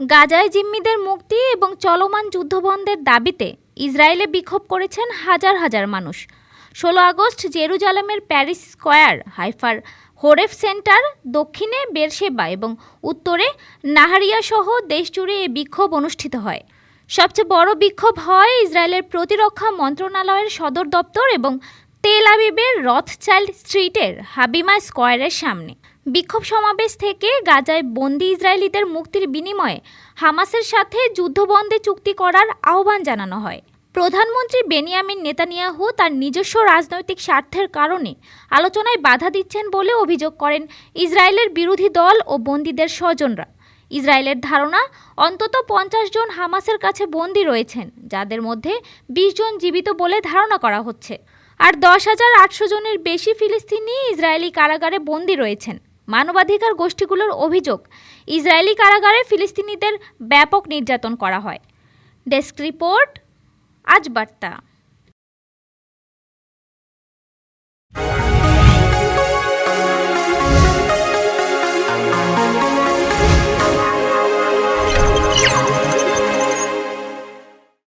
গাজায় জিম্মিদের মুক্তি এবং চলমান যুদ্ধবন্ধের দাবিতে ইসরায়েলে বিক্ষোভ করেছেন হাজার হাজার মানুষ। ষোলো আগস্ট জেরুজালেমের প্যারিস স্কয়ার হাইফার হোরেফ সেন্টার দক্ষিণে বেরশেবা এবং উত্তরে নাহারিয়া সহ দেশজুড়ে এই বিক্ষোভ অনুষ্ঠিত হয়। সবচেয়ে বড় বিক্ষোভ হয় ইসরায়েলের প্রতিরক্ষা মন্ত্রণালয়ের সদর দপ্তর এবং তেল আবিবের রথচাইল্ড স্ট্রিটের হাবিমা স্কয়ারের সামনে। বিক্ষোভ সমাবেশ থেকে গাজায় বন্দি ইসরায়েলিদের মুক্তির বিনিময়ে হামাসের সাথে যুদ্ধবন্দে চুক্তি করার আহ্বান জানানো হয়। প্রধানমন্ত্রী বেনিয়ামিন নেতানিয়াহু তার নিজস্ব রাজনৈতিক স্বার্থের কারণে আলোচনায় বাধা দিচ্ছেন বলে অভিযোগ করেন ইসরায়েলের বিরোধী দল ও বন্দীদের স্বজনরা। ইসরায়েলের ধারণা, অন্তত পঞ্চাশ জন হামাসের কাছে বন্দী রয়েছেন, যাদের মধ্যে বিশ জন জীবিত বলে ধারণা করা হচ্ছে। আর দশ হাজার আটশো জনের বেশি ফিলিস্তিনি ইসরায়েলি কারাগারে বন্দী রয়েছেন। মানবাধিকার গোষ্ঠীগুলোর অভিযোগ, ইসরায়েলি কারাগারে ফিলিস্তিনিদের ব্যাপক নির্যাতন করা হয়। ডেস্ক রিপোর্ট, আজ বার্তা।